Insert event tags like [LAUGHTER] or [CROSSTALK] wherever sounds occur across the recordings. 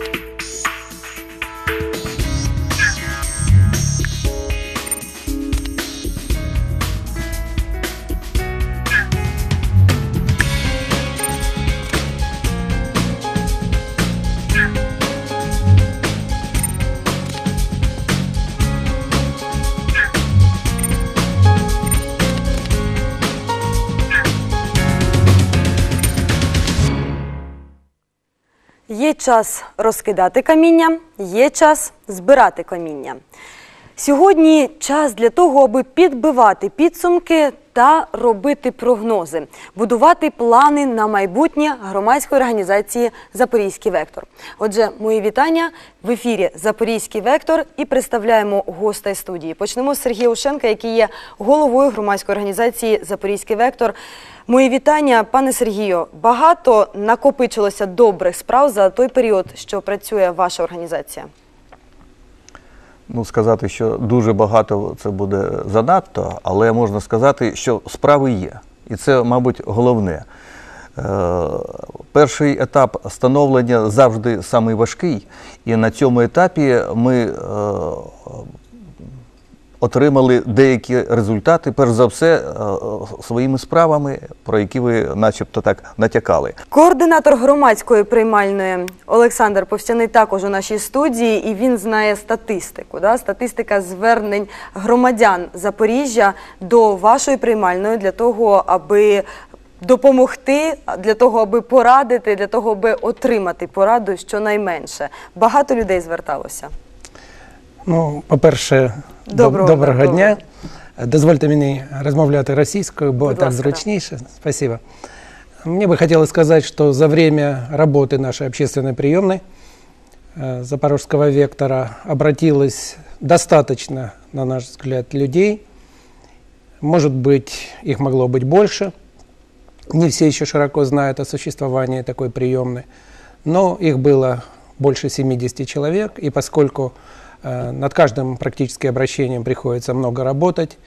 Є час розкидати каміння, є час збирати каміння. Сьогодні час для того, аби підбивати підсумки та робити прогнози, будувати плани на майбутнє громадської організації Запорізький вектор. Отже, мої вітання в ефірі Запорізький вектор і представляємо гостей студії. Почнемо з Сергія Ушенка, який є головою громадської організації Запорізький вектор. Мої вітання, пане Сергію. Багато накопичилося добрих справ за той період, що працює ваша організація. Ну, сказати, що дуже багато це буде занадто, але можна сказати, що справи є. І це, мабуть, головне. Е, перший етап становлення завжди самий і на цьому етапі ми е, отримали деякі результати, перш за все, е, своїми справами, про які ви начебто так натякали. Координатор громадської приймальної Олександр Повстяний також у нашій студії, і він знає статистику. Да? Статистика звернень громадян Запоріжжя до вашої приймальної для того, аби допомогти, для того, аби порадити, для того, аби отримати пораду щонайменше. Багато людей зверталося. Ну, по-перше, Доброго доброго, ранку. дня. Дозвольте мені розмовляти російською, бо Будь так ласка. зручніше. Спасибо. Мне бы хотелось сказать, что за время работы нашей общественной приемной э, Запорожского вектора обратилось достаточно, на наш взгляд, людей. Может быть, их могло быть больше. Не все еще широко знают о существовании такой приемной, но их было больше 70 человек, и поскольку э, над каждым практически обращением приходится много работать,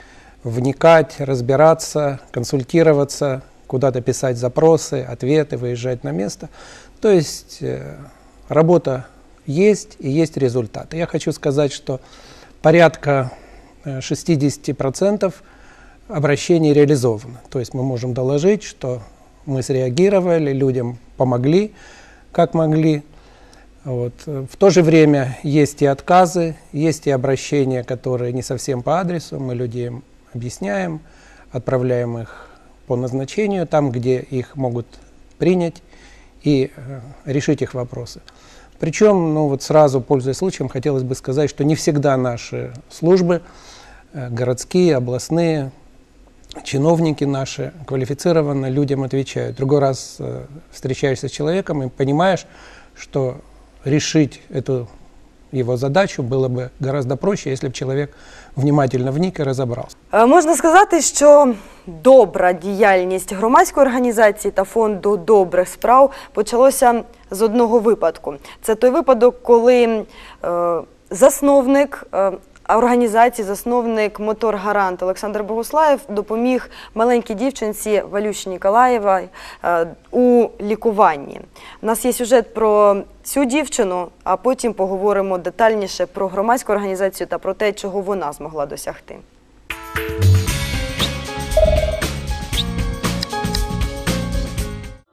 вникать, разбираться, консультироваться, куда-то писать запросы, ответы, выезжать на место. То есть э, работа есть и есть результаты. Я хочу сказать, что порядка э, 60% обращений реализовано. То есть мы можем доложить, что мы среагировали, людям помогли, как могли. Вот. В то же время есть и отказы, есть и обращения, которые не совсем по адресу. Мы людям объясняем, отправляем их по назначению, там, где их могут принять и э, решить их вопросы. Причем, ну вот сразу, пользуясь случаем, хотелось бы сказать, что не всегда наши службы, э, городские, областные, чиновники наши квалифицированно людям отвечают. Другой раз э, встречаешься с человеком и понимаешь, что решить эту его задачу было бы гораздо проще, если бы человек внимательно вник и разобрался. Е, Можна сказати, що добра діяльність громадської організації та фонду добрих справ почалося з одного випадку. Це той випадок, коли е, засновник е, організації, засновник Мотор Гарант Олександр Богуслаєв допоміг маленькій дівчинці Валюші Ніколаєва е, у лікуванні. У нас є сюжет про цю дівчину, а потім поговоримо детальніше про громадську організацію та про те, чого вона змогла досягти.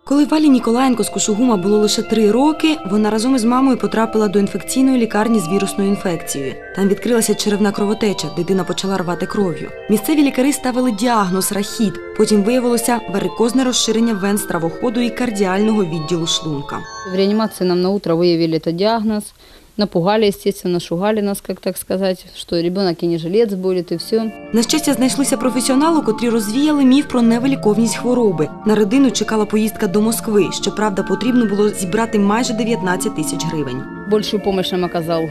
Коли Валі Ніколаєнко з Кошугума було лише три роки, вона разом із мамою потрапила до інфекційної лікарні з вірусною інфекцією. Там відкрилася черевна кровотеча, дитина почала рвати кров'ю. Місцеві лікарі ставили діагноз рахіт. Потім виявилося варикозне розширення вен стравоходу і кардіального відділу шлунка. В реанімації нам на утро виявили этот диагноз. Напугали, естественно, шугали нас, как так сказать, что ребенок и не жилец будет, и все. На щастя, знайшлися професіонали, котрі розвіяли міф про невиліковність хвороби. На родину чекала поїздка до Москви. Щоправда, потрібно було зібрати майже 19 тисяч гривень. Большую помощь нам оказал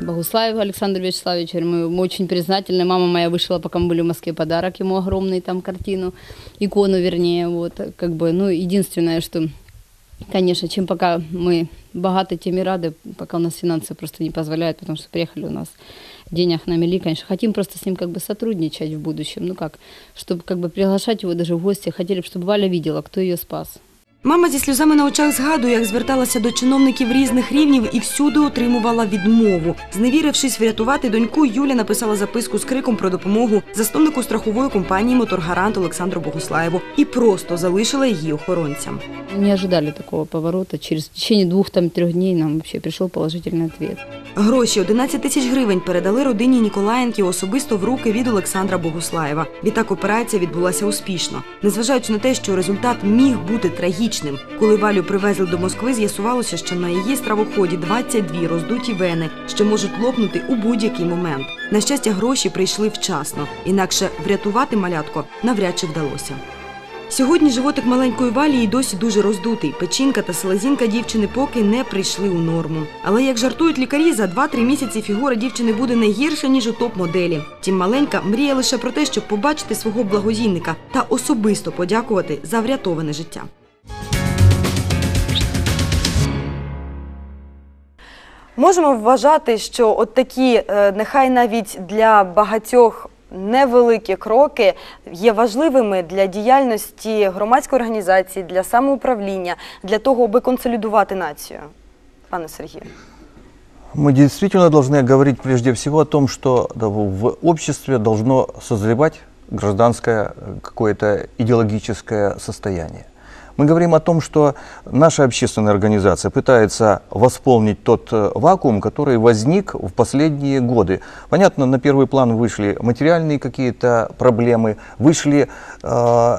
Богуслаев Александр Вячеславович. Мы ему очень признательны. Мама моя вышла, пока мы были в Москве, подарок ему огромный, там картину, икону вернее. Вот, как бы, ну, единственное, что, конечно, чем пока мы богаты, тем и рады, пока у нас финансы просто не позволяют, потому что приехали у нас денег на мели, конечно. Хотим просто с ним как бы сотрудничать в будущем. Ну как, чтобы как бы приглашать его даже в гости. Хотели бы, чтобы Валя видела, кто ее спас. Мама зі сльозами на очах згадує, як зверталася до чиновників різних рівнів і всюди отримувала відмову. Зневірившись врятувати доньку, Юля написала записку з криком про допомогу засновнику страхової компанії Моторгарант Олександру Богуслаєву і просто залишила її охоронцям. Не ожидали такого поворота. Через течение двух-трех дней нам вообще пришел положительный ответ. Гроші 11 тисяч гривень передали родині Ніколаєнки особисто в руки від Олександра Богуслаєва. Відтак операція відбулася успішно. Незважаючи на те, що результат міг бути трагічним. Коли Валю привезли до Москви, з'ясувалося, що на її стравоході 22 роздуті вени, що можуть лопнути у будь-який момент. На щастя, гроші прийшли вчасно, інакше врятувати малятко навряд чи вдалося. Сьогодні животик маленької Валі і досі дуже роздутий. Печінка та селезінка дівчини поки не прийшли у норму. Але як жартують лікарі, за 2-3 місяці фігура дівчини буде не гірша, ніж у топ-моделі. Тім маленька мріє лише про те, щоб побачити свого благодійника та особисто подякувати за врятоване життя. Можемо вважати, що от такі, е, нехай навіть для багатьох невеликі кроки є важливими для діяльності громадської організації, для самоуправління, для того, аби консолідувати націю. Пане Сергію. Мы действительно должны говорить прежде всего о том, что да, в обществе должно созревать гражданское э, какое-то идеологическое состояние. Мы говорим о том, что наша общественная организация пытается восполнить тот э, вакуум, который возник в последние годы. Понятно, на первый план вышли материальные какие-то проблемы, вышли э,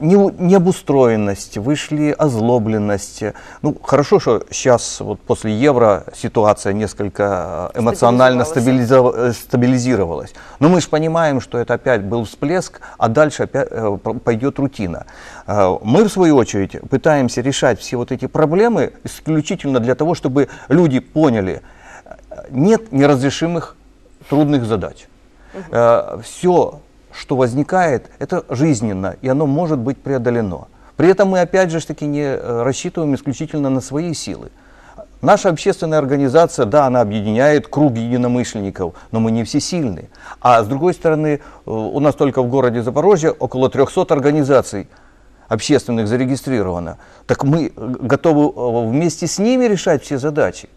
не- необустроенность, вышли озлобленность. Ну, хорошо, что сейчас вот после евро ситуация несколько э, эмоционально Стабилизовалась. стабилизов- э, стабилизировалась. Но мы же понимаем, что это опять был всплеск, а дальше опять э, пойдет рутина. Мы, в свою очередь, пытаемся решать все вот эти проблемы исключительно для того, чтобы люди поняли, нет неразрешимых трудных задач. Все, что возникает, это жизненно, и оно может быть преодолено. При этом мы опять же таки не э, рассчитываем исключительно на свои силы. Наша общественная организация, да, она объединяет круг единомышленников, но мы не всесильны. А с другой стороны, э, у нас только в городе Запорожье около 300 организаций общественных зарегистрировано. Так мы э, готовы вместе с ними решать все задачи.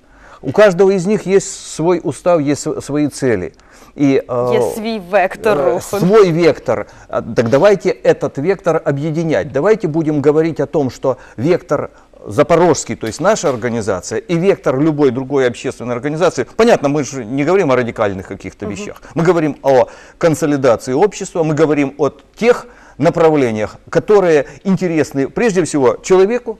У каждого из них есть свой устав, есть св- свои цели. И, э, Є свій вектор э, свой вектор. А, Так давайте этот вектор объединять. Давайте будем говорить о том, что вектор Запорожский, то есть наша организация, и вектор любой другой общественной организации. Понятно, мы же не говорим о радикальных каких-то вещах. Мы говорим о консолидации общества, мы говорим о тех направлениях, которые интересны прежде всего человеку,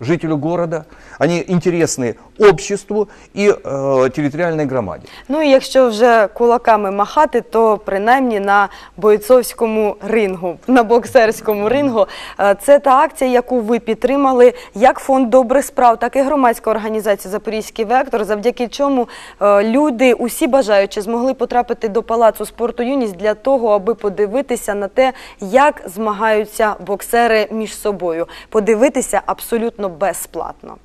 жителю города, они интересны обществу и э, территориальной громаде. Ну і якщо вже кулаками махати, то принаймні на бойцовському рингу, на боксерському рингу. Е, Це та акція, яку ви підтримали як фонд добрих справ, так і громадська організація Запорізький вектор, завдяки чому е, люди, усі бажаючі, змогли потрапити до палацу спорту юність для того, аби подивитися на те, як змагаються боксери між собою. Подивитися абсолютно безплатно.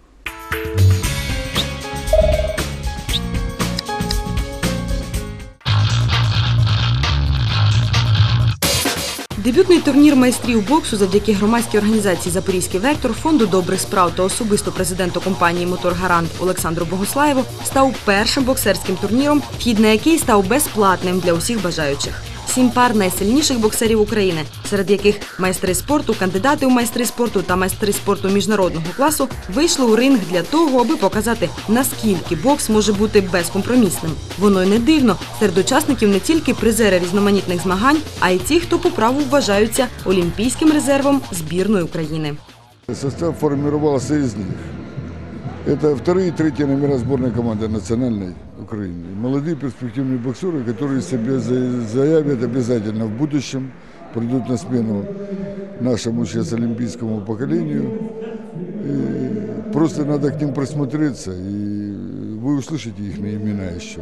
Дебютний турнір майстрів боксу завдяки громадській організації Запорізький вектор, фонду добрих справ та особисто президенту компанії Мотор Гарант Олександру Богослаєву став першим боксерським турніром, вхід на який став безплатним для усіх бажаючих. Сім пар найсильніших боксерів України, серед яких майстри спорту, кандидати у майстри спорту та майстри спорту міжнародного класу вийшли у ринг для того, аби показати, наскільки бокс може бути безкомпромісним. Воно й не дивно. Серед учасників не тільки призери різноманітних змагань, а й ті, хто по праву вважаються олімпійським резервом збірної України. Состав формировался из них. Это вторые и третьи номера сборной команды национальной Украины. Молодые перспективные боксеры, которые себя за- заявят обязательно в будущем, придут на смену нашему сейчас олимпийскому поколению. И просто надо к ним присмотреться, и вы услышите их имена еще.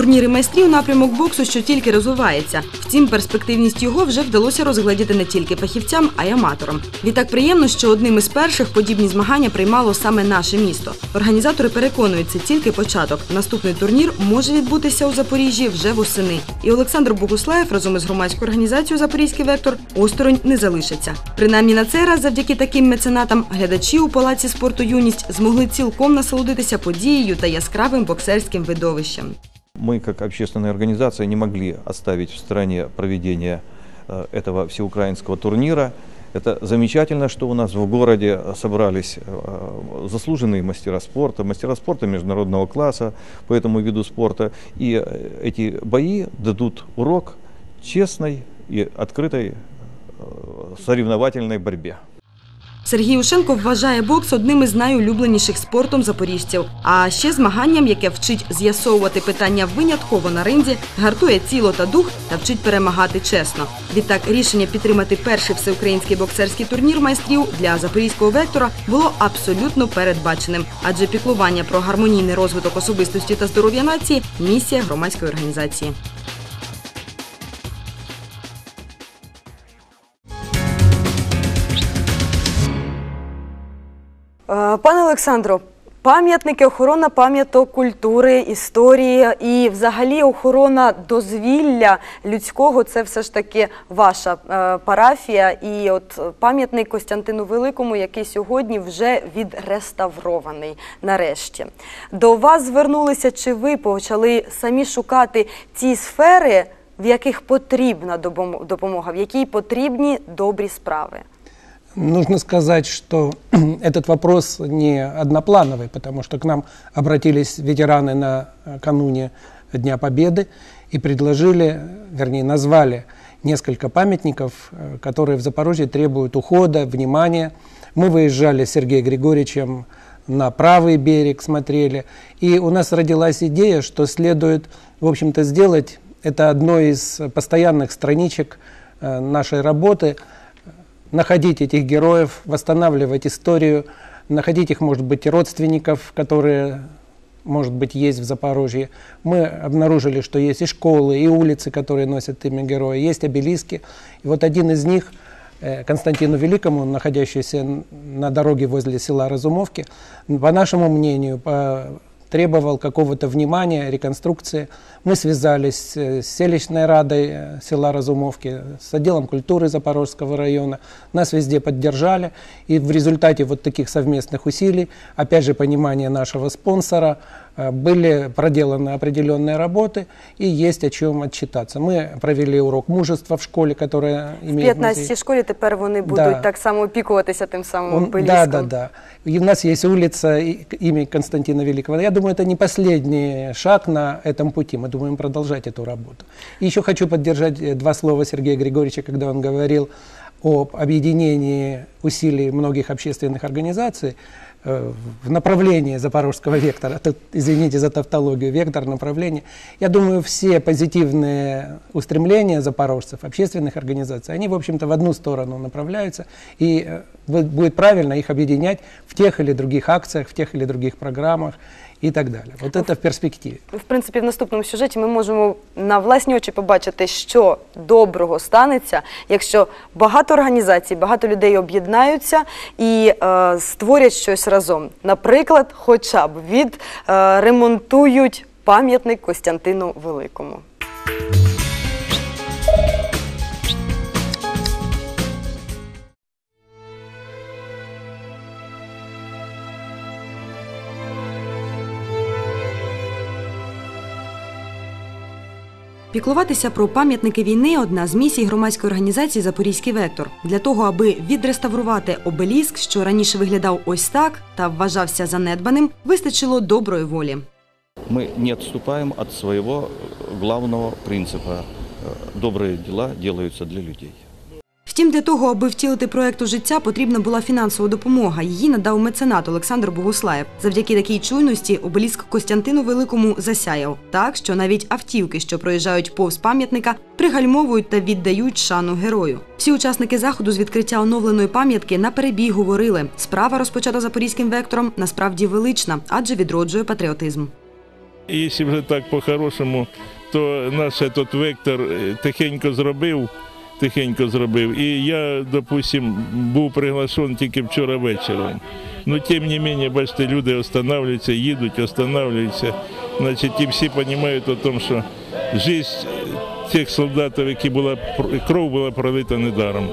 Турніри майстрів напрямок боксу, що тільки розвивається. Втім, перспективність його вже вдалося розглядіти не тільки фахівцям, а й аматорам. Відтак приємно, що одним із перших подібні змагання приймало саме наше місто. Організатори переконують, це тільки початок. Наступний турнір може відбутися у Запоріжжі вже восени. І Олександр Богуслаєв разом із громадською організацією Запорізький вектор осторонь не залишиться. Принаймні на цей раз, завдяки таким меценатам, глядачі у палаці спорту юність змогли цілком насолодитися подією та яскравим боксерським видовищем. Мы, как общественная организация, не могли оставить в стороне проведение э, этого всеукраинского турнира. Это замечательно, что у нас в городе собрались э, заслуженные мастера спорта, мастера спорта международного класса по этому виду спорта. И э, эти бои дадут урок честной и открытой э, соревновательной борьбе. Сергій Ушенко вважає бокс одним із найулюбленіших спортом запоріжців. А ще змаганням, яке вчить з'ясовувати питання винятково на ринзі, гартує тіло та дух та вчить перемагати чесно. Відтак рішення підтримати перший всеукраїнський боксерський турнір майстрів для запорізького вектора було абсолютно передбаченим, адже піклування про гармонійний розвиток особистості та здоров'я нації місія громадської організації. Пане Олександро, пам'ятники, охорона пам'яток культури, історії і взагалі охорона дозвілля людського це все ж таки ваша е, парафія. І от пам'ятник Костянтину Великому, який сьогодні вже відреставрований нарешті. До вас звернулися, чи ви почали самі шукати ті сфери, в яких потрібна допомога, в якій потрібні добрі справи? Нужно сказать, что [CLEARS THROAT] этот вопрос не одноплановый, потому что к нам обратились ветераны накануне Дня Победы и предложили, вернее, назвали несколько памятников, э, которые в Запорожье требуют ухода, внимания. Мы выезжали с Сергеем Григорьевичем на правый берег, смотрели, и у нас родилась идея, что следует, в общем-то, сделать это одной из постоянных страничек э, нашей работы – находить этих героев, восстанавливать историю, находить их, может быть, родственников, которые, может быть, есть в Запорожье. Мы обнаружили, что есть и школы, и улицы, которые носят имя героя, есть обелиски. И вот один из них, э, Константину Великому, находящийся на дороге возле села Разумовки, по нашему мнению, по- требовал какого-то внимания, реконструкции. Мы связались э, с селищной радой э, села Разумовки, с отделом культуры Запорожского района. Нас везде поддержали. И в результате вот таких совместных усилий, опять же, понимания нашего спонсора, были проделаны определенные работы и есть о чем отчитаться. Мы провели урок мужества в школе, которая В имеет музей. 15 школі тепер вони будуть Да. так само опікуватися тим самим Он- обеліском. да, да, да. И у нас есть улица и- имени Константина Великого. Я думаю, это не последний шаг на этом пути. Мы думаем продолжать эту работу. И еще хочу поддержать э, два слова Сергея Григорьевича, когда он говорил об объединении усилий многих общественных организаций э, в направлении запорожского вектора. Извините за тавтологию, вектор направления. Я думаю, все позитивные устремления запорожцев, общественных организаций, они, в общем-то, в одну сторону направляются, и э, будет правильно их объединять в тех или других акциях, в тех или других программах и так далі. От це в перспективі. В принципі, в наступному сюжеті ми можемо на власні очі побачити, що доброго станеться, якщо багато організацій, багато людей об'єднаються і е, створять щось разом. Наприклад, хоча б від е, пам'ятник Костянтину Великому. Піклуватися про пам'ятники війни одна з місій громадської організації Запорізький вектор. Для того, аби відреставрувати обеліск, що раніше виглядав ось так та вважався занедбаним, вистачило доброї волі. Мы не отступаем от своего э, главного принципа. Э, Добрые дела делаются для людей. Втім, для того, аби втілити проект у життя, потрібна була фінансова допомога. Її надав меценат Олександр Богуслаєв. Завдяки такій чуйності обеліск Костянтину Великому засяяв так, що навіть автівки, що проїжджають повз пам'ятника, пригальмовують та віддають шану герою. Всі учасники заходу з відкриття оновленої пам'ятки на перебій говорили: справа розпочата запорізьким вектором насправді велична, адже відроджує патріотизм. якщо вже так по-хорошому, то наш этот вектор е, тихенько зробив, тихенько зробив. І я, допустим, був приглашений тільки вчора вечором. Ну, тим не менше, бачите, люди останавливаються, їдуть, останавливаються. Значить, і всі розуміють о тому, що життя тих солдатів, які була кров була пролита недаром.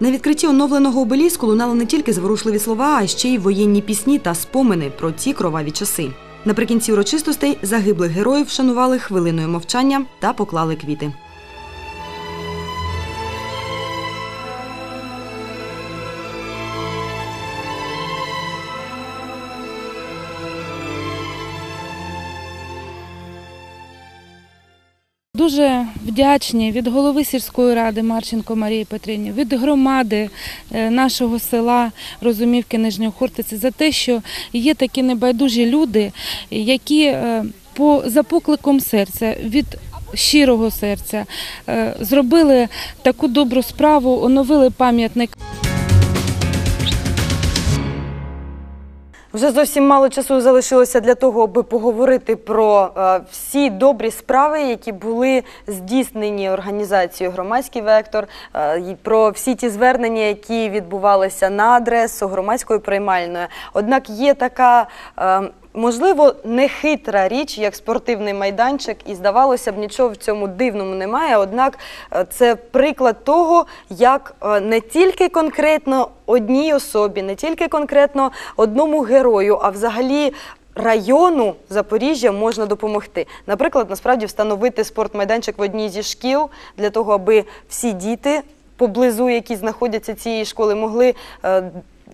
На відкритті оновленого обеліску лунали не тільки зворушливі слова, а ще й воєнні пісні та спомини про ті кроваві часи. Наприкінці урочистостей загиблих героїв вшанували хвилиною мовчання та поклали квіти. Дуже вдячні від голови сільської ради Марченко Марії Петрівні, від громади е, нашого села Розумівки Нижньої Хортиці за те, що є такі небайдужі люди, які е, по за покликом серця від щирого серця е, зробили таку добру справу, оновили пам'ятник. Вже зовсім мало часу залишилося для того, аби поговорити про е, всі добрі справи, які були здійснені організацією Громадський вектор, е, про всі ті звернення, які відбувалися на адресу громадської приймальної. Однак є така. е, Можливо, нехитра річ, як спортивний майданчик, і здавалося б, нічого в цьому дивному немає. Однак е, це приклад того, як е, не тільки конкретно одній особі, не тільки конкретно одному герою, а взагалі району Запоріжжя можна допомогти. Наприклад, насправді встановити спортмайданчик в одній зі шкіл для того, аби всі діти поблизу, які знаходяться цієї школи, могли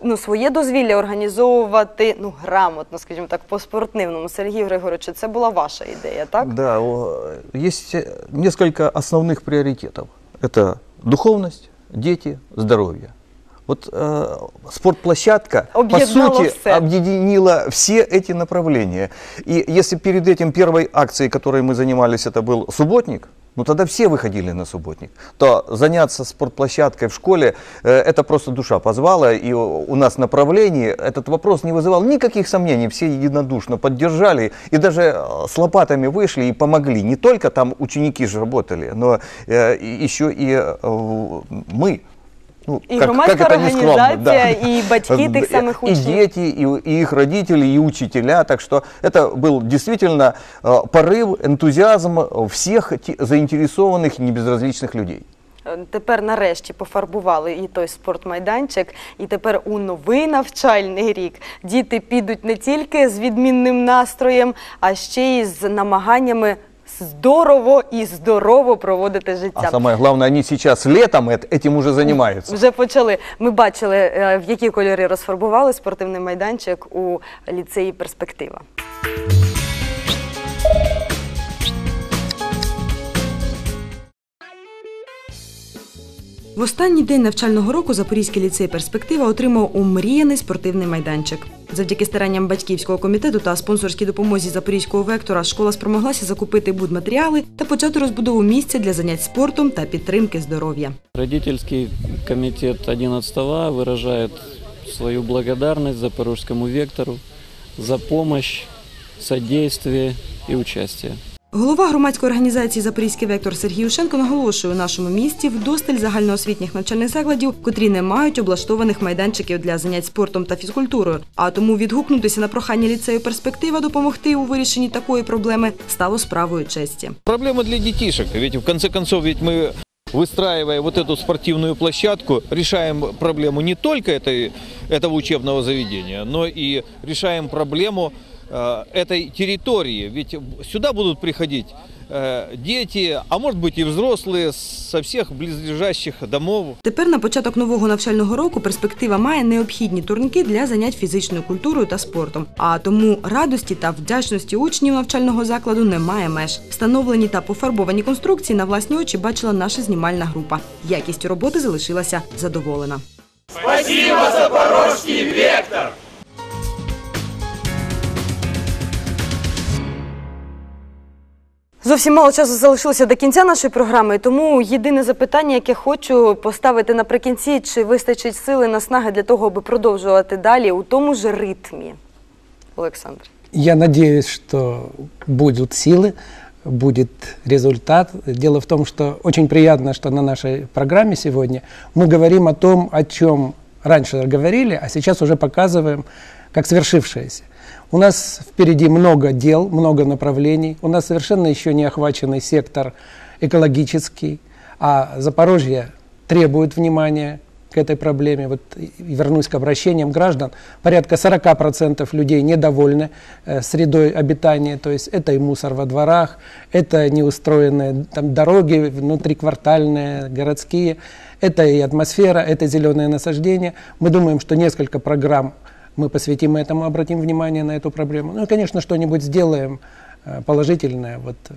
е, Ну, своє дозвілля організовувати ну грамотно, скажімо так, по спортивному. Сергій Григорович, це була ваша ідея, так? Да, о, есть э, несколько основных приоритетов. Это духовность, дети, здоровье. Вот э, спортплощадка, по Объединала сути, все. объединила все эти направления. И если перед этим первой акцией, которой мы занимались, это был субботник, ну тогда все выходили на субботник, то заняться спортплощадкой в школе, э, это просто душа позвала, и у нас направлении этот вопрос не вызывал никаких сомнений, все единодушно поддержали, и даже э, с лопатами вышли и помогли. Не только там ученики же работали, но э, и- еще и э, мы. Ну, І громадська організація, і батьки тих Э, самих И учнів. дети, и, и их родители, и учителя. Так что это был действительно э, порыв, энтузиазм всех те- заинтересованных и небезразличных людей. Е, Тепер нарешті пофарбували і той спортмайданчик, і тепер у новий навчальний рік діти підуть не тільки з відмінним настроєм, а ще й з намаганнями здорово і здорово проводити життя. А самое главное, они сейчас летом эт- этим уже занимаются. Вже почали. Ми бачили, е, в які кольори розфарбували спортивний майданчик у ліцеї Перспектива. В останній день навчального року Запорізький ліцей Перспектива отримав умріяний спортивний майданчик. Завдяки старанням батьківського комітету та спонсорській допомозі Запорізького вектора школа спромоглася закупити будматеріали та почати розбудову місця для занять спортом та підтримки здоров'я. Родительський комітет 11 А виражає свою благодарність запорізькому вектору за допомогу, содействие і участие. Голова громадської організації Запорізький вектор Сергій Ушенко наголошує у нашому місті вдосталь загальноосвітніх навчальних закладів, котрі не мають облаштованих майданчиків для занять спортом та фізкультурою. А тому відгукнутися на прохання ліцею перспектива допомогти у вирішенні такої проблеми стало справою честі. Проблема для детишек. Ведь в конце концов, ведь мы выстраивая вот эту спортивную площадку, решаем проблему не только этой, этого учебного заведения, но и решаем проблему э, этой территории. Ведь сюда будут приходить э, дети, а может быть и взрослые со всех близлежащих домов. Тепер на початок нового навчального року перспектива має необхідні турніки для занять фізичною культурою та спортом. А тому радості та вдячності учнів навчального закладу немає меж. Встановлені та пофарбовані конструкції на власні очі бачила наша знімальна група. Якістю роботи залишилася задоволена. Зовсім мало часу залишилося до кінця нашої програми, тому єдине запитання, яке хочу поставити наприкінці, чи вистачить сили наснаги для того, аби продовжувати далі у тому ж ритмі. Олександр. Я надеюсь, что будут силы, будет результат. Дело в том, что очень приятно, что на нашей программе сегодня мы говорим о том, о чем раньше говорили, а сейчас уже показываем как свершившееся. У нас впереди много дел, много направлений. У нас совершенно еще не охваченный сектор экологический, а Запорожье требует внимания к этой проблеме. Вот вернусь к обращениям граждан. Порядка 40% людей недовольны э, средой обитания, то есть это и мусор во дворах, это неустроенные там, дороги внутриквартальные, городские, это и атмосфера, это зеленые насаждения. Мы думаем, что несколько программ мы посвятим этому, обратим внимание на эту проблему. Ну и, конечно, что-нибудь сделаем э, положительное вот э,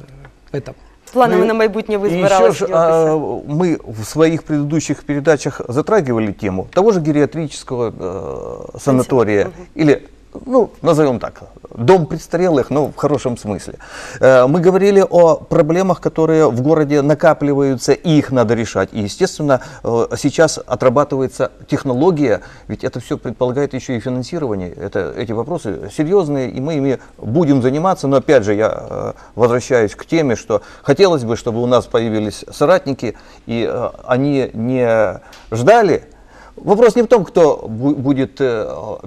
в этом. Планами Ну, на майбутнє ви збиралися а, мы в своих предыдущих передачах затрагивали тему того же гериатрического э, санатория или, ну, назовем так, дом престарелых, но в хорошем смысле. Э, мы говорили о проблемах, которые в городе накапливаются, и их надо решать. И, естественно, э, сейчас отрабатывается технология, ведь это все предполагает еще и финансирование. Это, эти вопросы серьезные, и мы ими будем заниматься. Но опять же, я э, возвращаюсь к теме, что хотелось бы, чтобы у нас появились соратники, и они не ждали. Вопрос не в том, кто бу- будет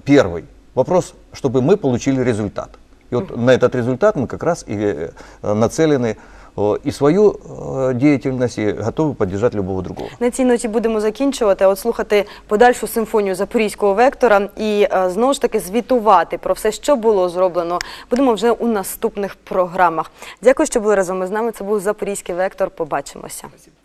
первый. Вопрос, чтобы мы получили результат. И вот на этот результат мы как раз и э, нацелены э, и свою э, деятельность, и готовы поддержать любого другого. На цій ноті будемо закінчувати, а от слухати подальшу симфонію запорізького вектора і е, знову ж таки звітувати про все, що було зроблено. Будемо вже у наступних програмах. Дякую, що були разом із нами. Це був запорізький вектор. Побачимося. Спасибо.